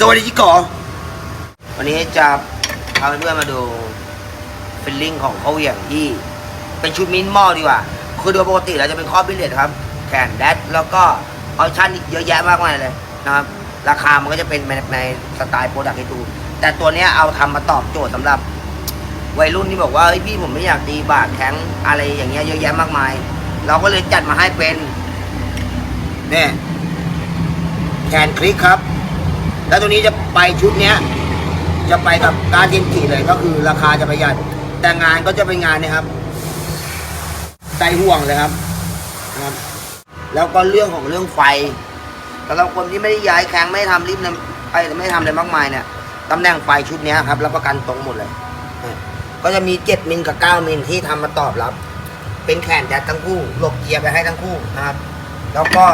สวัสดีจิโกอวันนี้จะพาเพื่อนๆมาดูฟิลลิ่งของเขาเหวี่ยงที่ เป็นชุดมินิมอลดีกว่า คือโดยปกติแล้วจะเป็นข้อบิลเลตครับ แขนแดดแล้วก็ออปชั่นอีกเยอะแยะมากมายเลยนะครับ ราคามันก็จะเป็นในในสไตล์โปรดักต์ให้ดู แต่ตัวนี้เอาทำมาตอบโจทย์สำหรับวัยรุ่นที่บอกว่าเฮ้ยพี่ผมไม่อยากตีบาดแข็งอะไรอย่างเงี้ยเยอะแยะมากมาย เราก็เลยจัดมาให้เป็นเนี่ยแขนคลิกครับ แล้วตัวนี้จะไปชุดเนี้ย จะไปกับการเทนจีเลยก็คือราคาจะประหยัด แต่งานก็จะเป็นงานนะครับใส่ห่วงเลยครับนะครับ แล้วก็เรื่องของเรื่องไฟสำหรับคนที่ไม่ได้ย้ายแข้งไม่ทำริมไอ้ไม่ทำอะไรมากมายเนี่ยตำแหน่งไฟชุดเนี้ยครับรับประกันตรงหมดเลย ก็จะมี7มิลกับ9มิลที่ทำมาตอบรับ เป็นแขนแดดทั้งคู่หลบเกียร์ไปให้ทั้งคู่นะครับ แล้วก็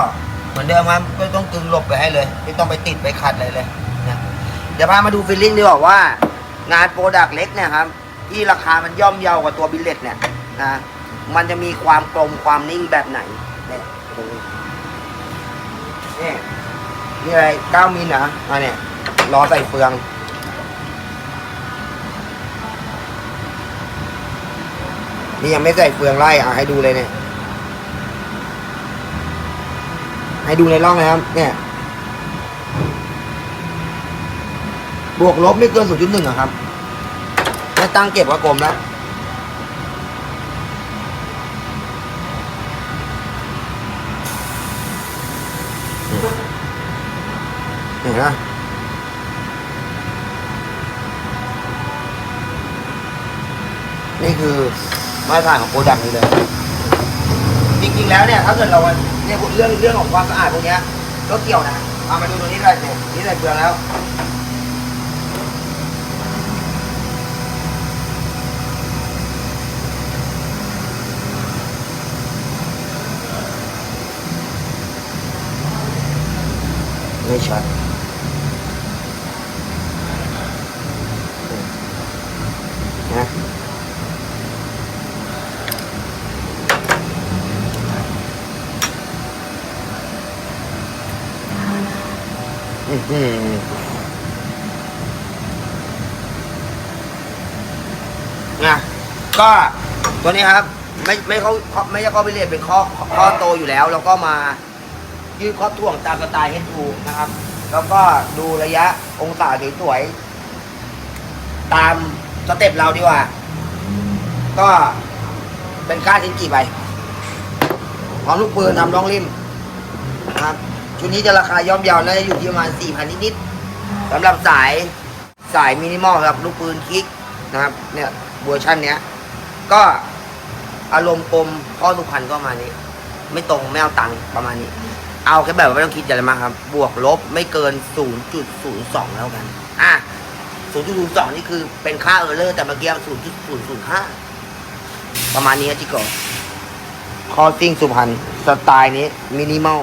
เหมือนเดิมครับก็ต้องกึงหลบไปให้เลย ไม่ต้องไปติดไปขัดอะไรเลยนะเดี๋ยวพามาดูฟีลลิ่งดีกว่าว่า งานโปรดักต์เล็กเนี่ยครับที่ราคามันย่อมเยาวกว่าตัวบิลเลตเนี่ยนะมันจะมีความกลมความนิ่งแบบไหนเนี่ยนี่นี่อะไร9มิลนะอะเนี่ยล้อใส่เฟืองนี่ยังไม่ใส่เฟืองไล่อะให้ดูเลยเนี่ย ให้ดูในร่องนะครับ เนี่ย บวกลบไม่เกิน0.1อะครับไม่ตั้งเก็บว่ากลมแล้วเห็นไหมนี่คือมาตรฐานของโปรดักต์นี้เลย จริงๆแล้วเนี่ย ถ้าเกิดเรา เนี่ยเรื่องเรื่องของความสะอาดพวกเนี้ยก็เกี่ยวนะเอามาดูตรงนี้เลยเนี่ยนี่ใส่เกลือแล้วไม่ชัดนะ อื้อหือ นะก็ตัวนี้ครับ ไม่ไม่เขาไม่ใช่ข้อพิเรนเป็นข้อข้อโตอยู่แล้ว แล้วก็มายืดข้อถ่วงตามสไตล์เฮดทูนะครับ แล้วก็ดูระยะองศาสวยๆตามสเต็ปเราดีกว่า ก็เป็นค่าทิ้งกี่ใบพร้อมลูกปืนทำร่องริมนะครับ ชุดนี้จะราคาย่อมเยาวน่าจะอยู่ที่ประมาณ4,000 นิดๆสำหรับสายสายมินิมอลครับลูกปืนคลิกนะครับเนี่ยเวอร์ชันเนี้ย ก็อารมณ์กลมข้อสุพรรณก็มานี้ ไม่ตรงไม่เอาตังค์ประมาณนี้ เอาแค่แบบไม่ต้องคิดอะไรมากครับ บวกลบไม่เกิน 0.02 แล้วกัน อะ 0.02 นี่คือเป็นค่าเออร์เลอร์ แต่เมื่อกี้ 0.005 ประมาณนี้ครับจิโกคอซิ่งสุพรรณสไตล์นี้มินิมอล